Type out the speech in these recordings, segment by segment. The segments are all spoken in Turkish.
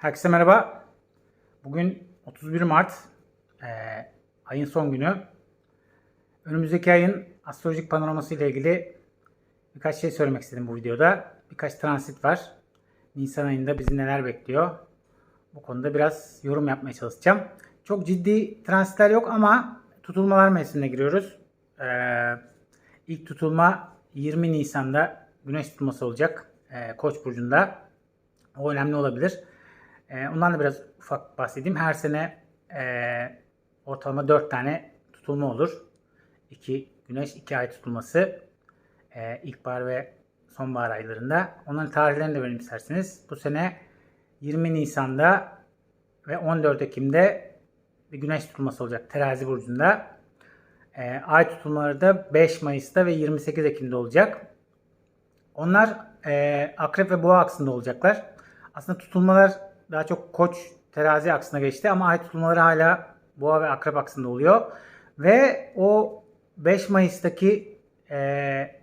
Herkese merhaba. Bugün 31 Mart, eee, ayın son günü. Önümüzdeki ayın astrolojik panoraması ile ilgili birkaç şey söylemek istedim bu videoda. Birkaç transit var. Nisan ayında bizi neler bekliyor? Bu konuda biraz yorum yapmaya çalışacağım. Çok ciddi transitler yok ama tutulmalar mevsimine giriyoruz. Eee ilk tutulma 20 Nisan'da güneş tutulması olacak. eee, Koç burcunda. O önemli olabilir. Ee, ondan da biraz ufak bahsedeyim. Her sene e, ortalama 4 tane tutulma olur. 2 güneş, 2 ay tutulması. E, ilkbahar ve sonbahar aylarında. Onların tarihlerini de verin isterseniz. Bu sene 20 Nisan'da ve 14 Ekim'de bir güneş tutulması olacak Terazi burcunda. E, ay tutulmaları da 5 Mayıs'ta ve 28 Ekim'de olacak. Onlar e, akrep ve boğa aksında olacaklar. Aslında tutulmalar daha çok koç terazi aksına geçti ama ay tutulmaları hala boğa ve akrep aksında oluyor. Ve o 5 Mayıs'taki e,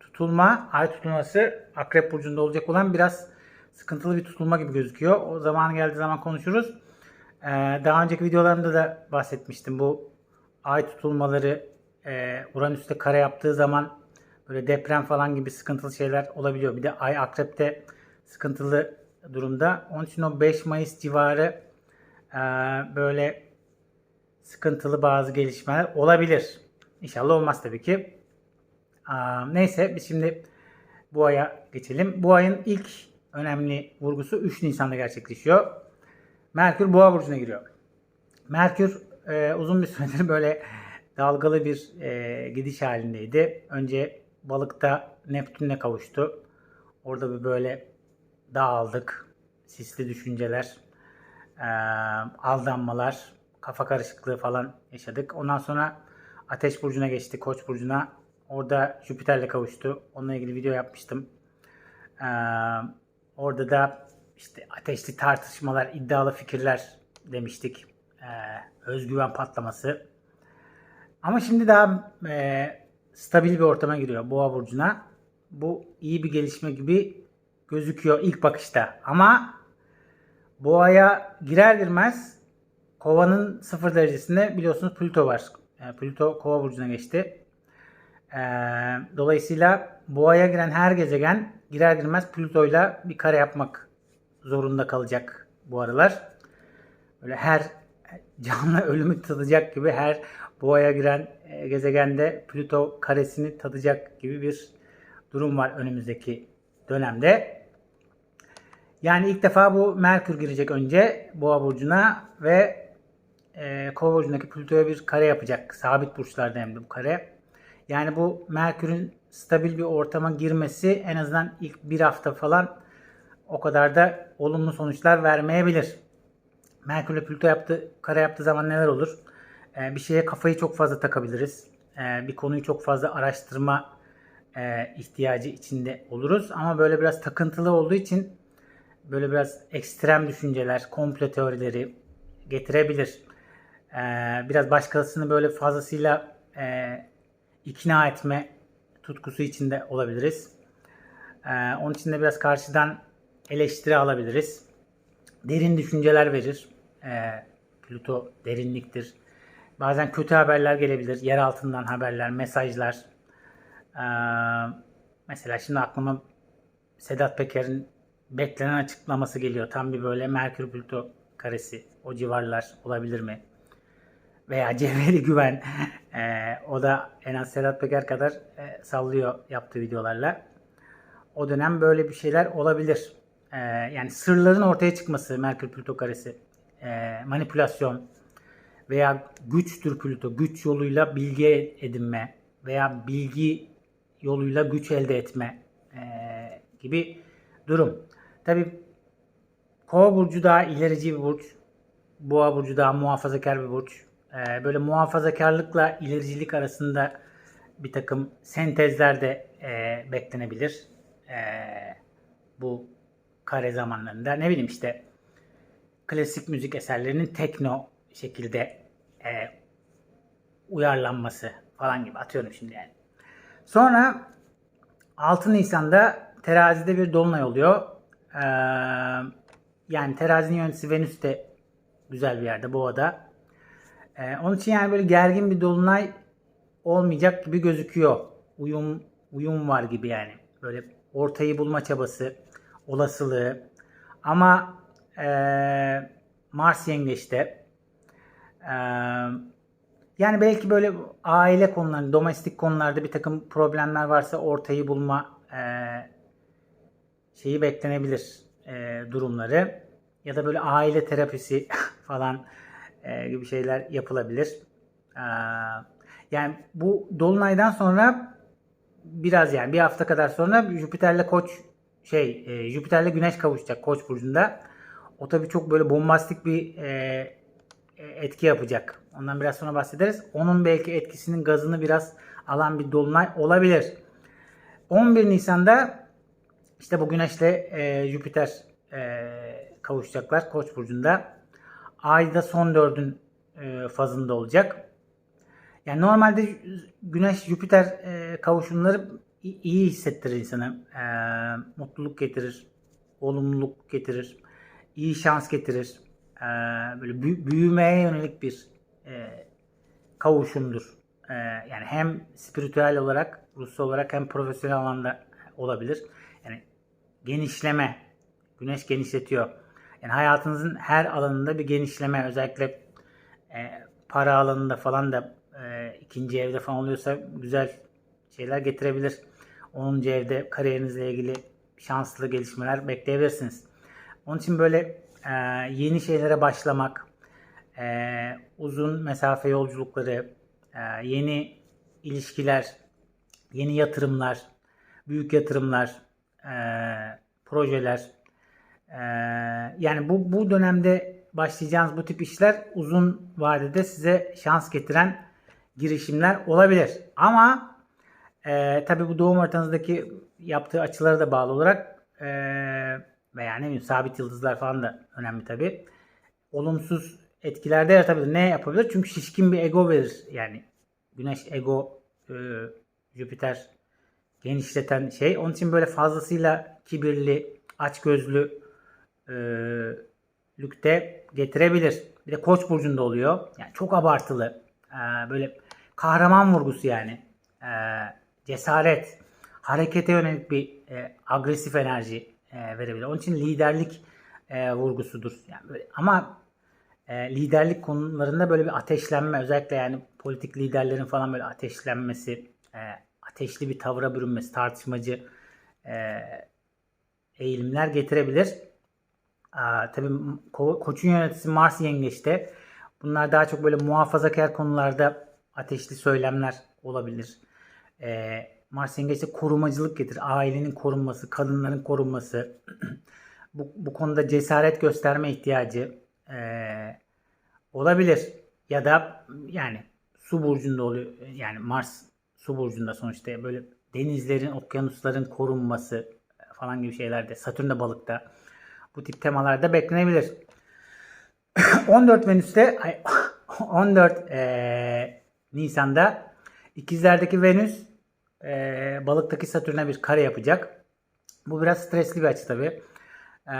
tutulma, ay tutulması akrep burcunda olacak olan biraz sıkıntılı bir tutulma gibi gözüküyor. O zaman geldiği zaman konuşuruz. E, daha önceki videolarımda da bahsetmiştim. Bu ay tutulmaları e, Uranüs'te kare yaptığı zaman böyle deprem falan gibi sıkıntılı şeyler olabiliyor. Bir de ay akrepte sıkıntılı durumda. Onun için o 5 Mayıs civarı e, böyle sıkıntılı bazı gelişmeler olabilir. İnşallah olmaz tabii ki. E, neyse biz şimdi bu aya geçelim. Bu ayın ilk önemli vurgusu 3 Nisan'da gerçekleşiyor. Merkür Boğa burcuna giriyor. Merkür e, uzun bir süredir böyle dalgalı bir e, gidiş halindeydi. Önce balıkta Neptün'le kavuştu. Orada bir böyle dağıldık. Sisli düşünceler, aldanmalar, kafa karışıklığı falan yaşadık. Ondan sonra Ateş Burcu'na geçti, Koç Burcu'na. Orada Jüpiter'le kavuştu. Onunla ilgili video yapmıştım. Orada da işte ateşli tartışmalar, iddialı fikirler demiştik. Özgüven patlaması. Ama şimdi daha stabil bir ortama giriyor Boğa Burcu'na. Bu iyi bir gelişme gibi gözüküyor ilk bakışta. Ama Boğa'ya girer girmez Kova'nın sıfır derecesinde biliyorsunuz Plüto var. E, Plüto Kova Burcu'na geçti. E, dolayısıyla Boğa'ya giren her gezegen girer girmez Plüto'yla bir kare yapmak zorunda kalacak bu aralar. Böyle her canlı ölümü tadacak gibi her Boğa'ya giren e, gezegende Plüto karesini tadacak gibi bir durum var önümüzdeki dönemde. Yani ilk defa bu Merkür girecek önce Boğa burcuna ve e, Kova burcundaki Plüto'ya bir kare yapacak. Sabit burçlarda hem de bu kare. Yani bu Merkür'ün stabil bir ortama girmesi en azından ilk bir hafta falan o kadar da olumlu sonuçlar vermeyebilir. Merkür ile Plüto yaptı, kare yaptığı zaman neler olur? Ee, bir şeye kafayı çok fazla takabiliriz. Ee, bir konuyu çok fazla araştırma e, ihtiyacı içinde oluruz. Ama böyle biraz takıntılı olduğu için böyle biraz ekstrem düşünceler, komplo teorileri getirebilir. Ee, biraz başkasını böyle fazlasıyla e, ikna etme tutkusu içinde olabiliriz. Ee, onun için de biraz karşıdan eleştiri alabiliriz. Derin düşünceler verir. Ee, Plüto derinliktir. Bazen kötü haberler gelebilir. Yer altından haberler, mesajlar. Ee, mesela şimdi aklıma Sedat Peker'in beklenen açıklaması geliyor. Tam bir böyle Merkür Plüto karesi. O civarlar olabilir mi? Veya Cevheri Güven. Ee, o da en az Sedat Peker kadar e, sallıyor yaptığı videolarla. O dönem böyle bir şeyler olabilir. Ee, yani sırların ortaya çıkması Merkür Plüto karesi. Ee, manipülasyon veya güçtür Plüto. Güç yoluyla bilgi edinme veya bilgi yoluyla güç elde etme e, gibi durum. Tabi Kova burcu daha ilerici bir burç. Boğa burcu daha muhafazakar bir burç. E, böyle muhafazakarlıkla ilericilik arasında bir takım sentezler de e, beklenebilir. E, bu kare zamanlarında. Ne bileyim işte klasik müzik eserlerinin tekno şekilde e, uyarlanması falan gibi atıyorum şimdi yani. Sonra 6 Nisan'da terazide bir dolunay oluyor. Ee, Yani terazinin yöneticisi Venüs de güzel bir yerde Boğa'da. Ee, onun için yani böyle gergin bir dolunay olmayacak gibi gözüküyor. Uyum uyum var gibi yani. Böyle ortayı bulma çabası, olasılığı. Ama ee, Mars yengeçte. Ee, yani belki böyle aile konuları, domestik konularda bir takım problemler varsa ortayı bulma şeyi beklenebilir ee, durumları. Ya da böyle aile terapisi falan ee, gibi şeyler yapılabilir. Ee, yani bu dolunaydan sonra biraz yani bir hafta kadar sonra Jüpiter'le Koç şey e, Jüpiter'le Güneş kavuşacak Koç burcunda. O tabii çok böyle bombastik bir e, e, etki yapacak. Ondan biraz sonra bahsederiz. Onun belki etkisinin gazını biraz alan bir dolunay olabilir. 11 Nisan'da işte bu Güneş'le e, Jüpiter e, kavuşacaklar Koç burcunda. Ayda son dördün e, fazında olacak. Yani normalde Güneş Jüpiter e, kavuşumları iyi hissettirir insana. E, mutluluk getirir, olumluluk getirir, iyi şans getirir. E, böyle büy- büyümeye yönelik bir e, kavuşumdur. E, yani hem spiritüel olarak, ruhsal olarak hem profesyonel alanda olabilir. Genişleme, Güneş genişletiyor. Yani hayatınızın her alanında bir genişleme, özellikle e, para alanında falan da e, ikinci evde falan oluyorsa güzel şeyler getirebilir. 10. evde kariyerinizle ilgili şanslı gelişmeler bekleyebilirsiniz. Onun için böyle e, yeni şeylere başlamak, e, uzun mesafe yolculukları, e, yeni ilişkiler, yeni yatırımlar, büyük yatırımlar, e, projeler, ee, yani bu bu dönemde başlayacağınız bu tip işler uzun vadede size şans getiren girişimler olabilir. Ama e, tabii bu doğum haritanızdaki yaptığı açılara da bağlı olarak e, veya ne sabit yıldızlar falan da önemli tabii. Olumsuz etkilerde yaratabilir. Ne yapabilir? Çünkü şişkin bir ego verir. Yani Güneş ego, e, Jüpiter genişleten şey. Onun için böyle fazlasıyla kibirli, açgözlü, e, lükte getirebilir. Bir de Koç burcunda oluyor. Yani çok abartılı. E, böyle kahraman vurgusu yani. E, cesaret, harekete yönelik bir e, agresif enerji e, verebilir. Onun için liderlik e, vurgusudur. Yani böyle, ama e, liderlik konularında böyle bir ateşlenme özellikle yani politik liderlerin falan böyle ateşlenmesi, e, ateşli bir tavra bürünmesi, tartışmacı e, eğilimler getirebilir. Aa, tabii ko- koçun yöneticisi Mars yengeçte. Bunlar daha çok böyle muhafazakar konularda ateşli söylemler olabilir. Ee, Mars yengeçte korumacılık getirir. Ailenin korunması, kadınların korunması. bu, bu konuda cesaret gösterme ihtiyacı ee, olabilir. Ya da yani su burcunda oluyor. Yani Mars su burcunda sonuçta böyle denizlerin, okyanusların korunması falan gibi şeylerde. Satürn de balıkta. Bu tip temalarda beklenebilir. 14 Venüs'te ay, 14 e, Nisan'da ikizlerdeki Venüs e, balıktaki Satürn'e bir kare yapacak. Bu biraz stresli bir açı tabi. E,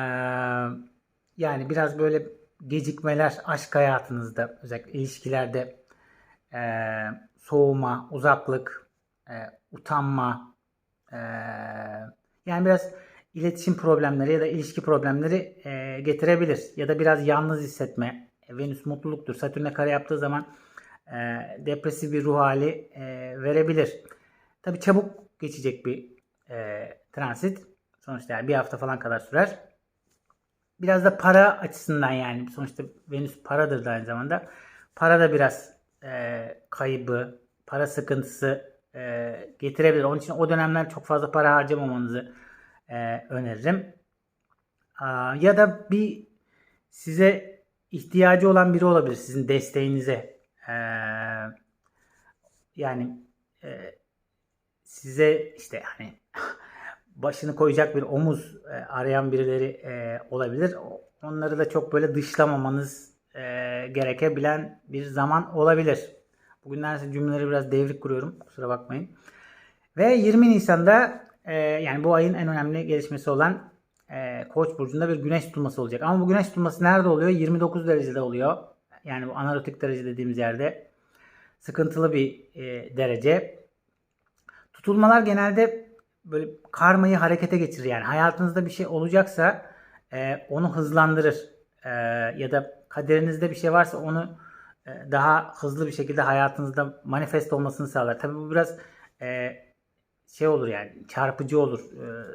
yani biraz böyle gecikmeler aşk hayatınızda özellikle ilişkilerde e, soğuma, uzaklık, e, utanma, e, yani biraz iletişim problemleri ya da ilişki problemleri e, getirebilir. Ya da biraz yalnız hissetme. E, Venüs mutluluktur. Satürn'e kare yaptığı zaman e, depresif bir ruh hali e, verebilir. Tabi çabuk geçecek bir e, transit. Sonuçta yani bir hafta falan kadar sürer. Biraz da para açısından yani sonuçta Venüs paradır da aynı zamanda. Para da biraz e, kaybı, para sıkıntısı e, getirebilir. Onun için o dönemler çok fazla para harcamamanızı e, öneririm. Aa, ya da bir size ihtiyacı olan biri olabilir sizin desteğinize. Ee, yani e, size işte hani başını koyacak bir omuz e, arayan birileri e, olabilir. Onları da çok böyle dışlamamanız e, gerekebilen bir zaman olabilir. Bugünlerde cümleleri biraz devrik kuruyorum. Kusura bakmayın. Ve 20 Nisan'da e, yani bu ayın en önemli gelişmesi olan e, Koç burcunda bir güneş tutulması olacak. Ama bu güneş tutulması nerede oluyor? 29 derecede oluyor. Yani bu analitik derece dediğimiz yerde sıkıntılı bir e, derece. Tutulmalar genelde böyle karmayı harekete geçirir. Yani hayatınızda bir şey olacaksa e, onu hızlandırır. E, ya da kaderinizde bir şey varsa onu e, daha hızlı bir şekilde hayatınızda manifest olmasını sağlar. Tabii bu biraz e, şey olur yani çarpıcı olur. E,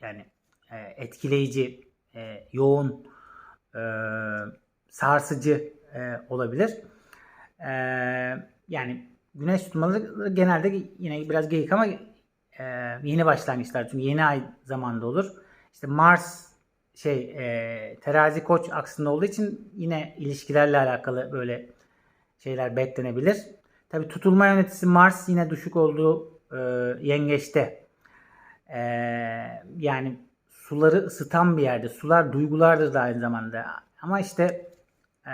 yani etkileyici, yoğun, sarsıcı olabilir. Yani güneş tutmaları genelde yine biraz geyik ama yeni başlangıçlar çünkü yeni ay zamanda olur. İşte Mars şey e, terazi koç aksında olduğu için yine ilişkilerle alakalı böyle şeyler beklenebilir. Tabi tutulma yöneticisi Mars yine düşük olduğu e, yengeçte. E, yani suları ısıtan bir yerde. Sular duygulardır da aynı zamanda. Ama işte e,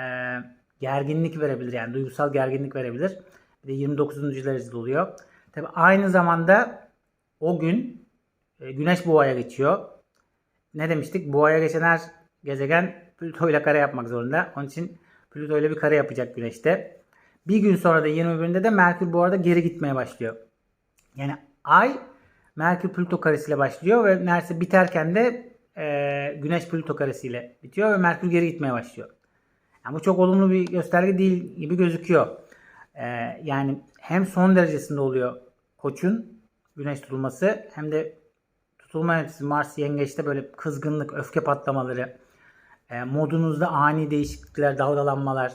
gerginlik verebilir yani duygusal gerginlik verebilir. Bir de 29. derecede oluyor. Tabi aynı zamanda o gün e, Güneş Boğa'ya geçiyor. Ne demiştik? Boğa'ya geçen her gezegen Plüto ile kare yapmak zorunda. Onun için Plüto ile bir kare yapacak Güneş'te. Bir gün sonra da 21'inde de Merkür bu arada geri gitmeye başlıyor. Yani Ay Merkür Plüto karesiyle başlıyor ve neredeyse biterken de e, Güneş Plüto karesiyle bitiyor ve Merkür geri gitmeye başlıyor. Yani bu çok olumlu bir gösterge değil gibi gözüküyor. E, yani hem son derecesinde oluyor Koç'un Güneş tutulması hem de tutulma yöneticisi Mars Yengeç'te böyle kızgınlık, öfke patlamaları, e, modunuzda ani değişiklikler, dalgalanmalar,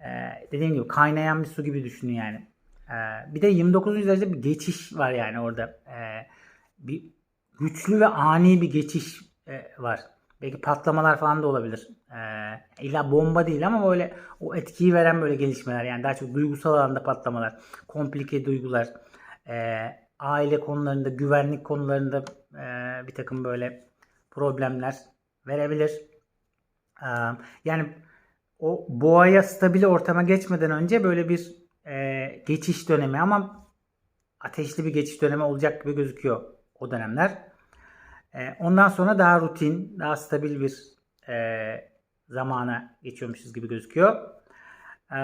e, dediğim gibi kaynayan bir su gibi düşünün yani. E, bir de 29. derecede bir geçiş var yani orada. E, bir güçlü ve ani bir geçiş e, var. Belki patlamalar falan da olabilir. E, illa bomba değil ama böyle o etkiyi veren böyle gelişmeler. Yani daha çok duygusal alanda patlamalar. Komplike duygular. E, aile konularında, güvenlik konularında e, bir takım böyle problemler verebilir. E, yani o boğaya stabil ortama geçmeden önce böyle bir e, geçiş dönemi ama ateşli bir geçiş dönemi olacak gibi gözüküyor o dönemler. E, ondan sonra daha rutin, daha stabil bir e, zamana geçiyormuşuz gibi gözüküyor. E,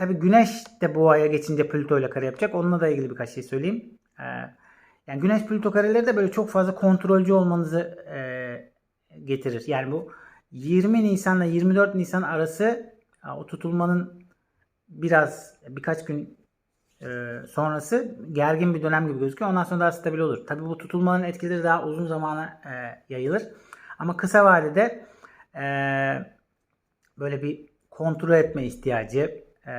Tabi Güneş de boğaya geçince Plüto ile kare yapacak. Onunla da ilgili birkaç şey söyleyeyim. E, yani Güneş Plüto kareleri de böyle çok fazla kontrolcü olmanızı e, getirir. Yani bu 20 Nisan ile 24 Nisan arası o tutulmanın biraz birkaç gün e, sonrası gergin bir dönem gibi gözüküyor. Ondan sonra daha stabil olur. Tabii bu tutulmanın etkileri daha uzun zamana e, yayılır. Ama kısa vadede e, böyle bir kontrol etme ihtiyacı e,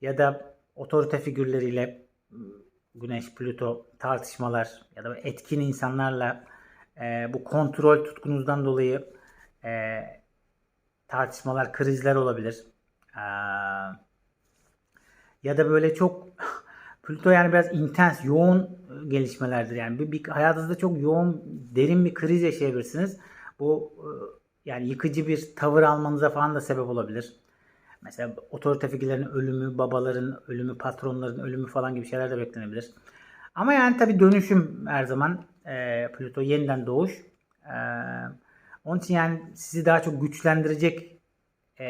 ya da otorite figürleriyle Güneş, Plüto tartışmalar ya da etkin insanlarla e, bu kontrol tutkunuzdan dolayı e, tartışmalar, krizler olabilir. E, ya da böyle çok Plüto yani biraz intens, yoğun gelişmelerdir. Yani bir, bir hayatınızda çok yoğun, derin bir kriz yaşayabilirsiniz. Bu yani yıkıcı bir tavır almanıza falan da sebep olabilir. Mesela otorite figürlerinin ölümü, babaların ölümü, patronların ölümü falan gibi şeyler de beklenebilir. Ama yani tabii dönüşüm her zaman e, Plüto yeniden doğuş. E, onun için yani sizi daha çok güçlendirecek e,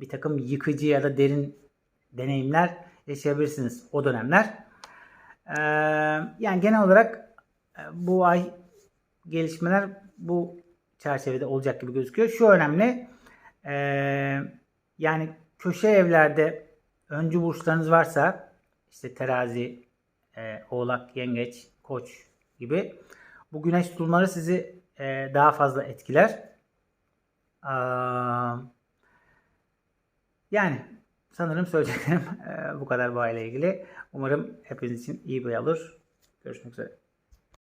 bir takım yıkıcı ya da derin deneyimler yaşayabilirsiniz o dönemler. E, yani genel olarak e, bu ay gelişmeler bu çerçevede olacak gibi gözüküyor. Şu önemli. E, yani köşe evlerde öncü burçlarınız varsa işte terazi, e, oğlak, yengeç, koç gibi bu güneş tutulmaları sizi e, daha fazla etkiler. Aa, yani sanırım söyleyeceklerim e, bu kadar bu aile ilgili. Umarım hepiniz için iyi bir olur. Görüşmek üzere.